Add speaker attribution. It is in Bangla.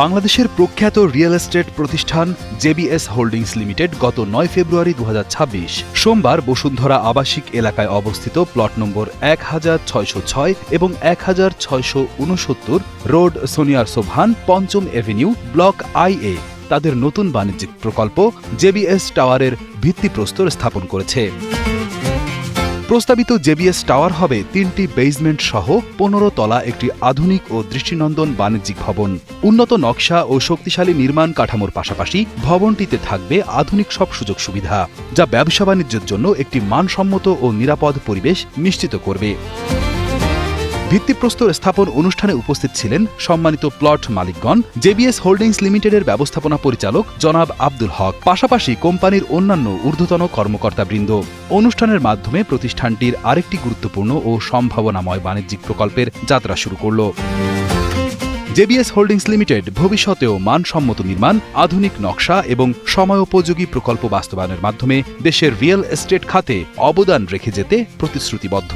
Speaker 1: বাংলাদেশের প্রখ্যাত রিয়েল এস্টেট প্রতিষ্ঠান জেবিএস হোল্ডিংস লিমিটেড গত নয় ফেব্রুয়ারি দু হাজার ছাব্বিশ সোমবার বসুন্ধরা আবাসিক এলাকায় অবস্থিত প্লট নম্বর এক হাজার ছয়শো ছয় এবং এক হাজার ছয়শো উনসত্তর রোড সোনিয়ার সোভান পঞ্চম এভিনিউ ব্লক আই এ তাদের নতুন বাণিজ্যিক প্রকল্প জেবিএস টাওয়ারের ভিত্তিপ্রস্তর স্থাপন করেছে। প্রস্তাবিত জেবিএস টাওয়ার হবে তিনটি বেজমেন্ট সহ পনেরো তলা একটি আধুনিক ও দৃষ্টিনন্দন বাণিজ্যিক ভবন। উন্নত নকশা ও শক্তিশালী নির্মাণ কাঠামোর পাশাপাশি ভবনটিতে থাকবে আধুনিক সব সুযোগ সুবিধা, যা ব্যবসা বাণিজ্যের জন্য একটি মানসম্মত ও নিরাপদ পরিবেশ নিশ্চিত করবে। ভিত্তিপ্রস্তর স্থাপন অনুষ্ঠানে উপস্থিত ছিলেন সম্মানিত প্লট মালিকগণ, জেবিএস হোল্ডিংস লিমিটেডের ব্যবস্থাপনা পরিচালক জনাব আব্দুল হক, পাশাপাশি কোম্পানির অন্যান্য ঊর্ধ্বতন কর্মকর্তাবৃন্দ। অনুষ্ঠানের মাধ্যমে প্রতিষ্ঠানটির আরেকটি গুরুত্বপূর্ণ ও সম্ভাবনাময় বাণিজ্যিক প্রকল্পের যাত্রা শুরু করল। জেবিএস হোল্ডিংস লিমিটেড ভবিষ্যতেও মানসম্মত নির্মাণ, আধুনিক নকশা এবং সময়োপযোগী প্রকল্প বাস্তবায়নের মাধ্যমে দেশের রিয়েল এস্টেট খাতে অবদান রেখে যেতে প্রতিশ্রুতিবদ্ধ।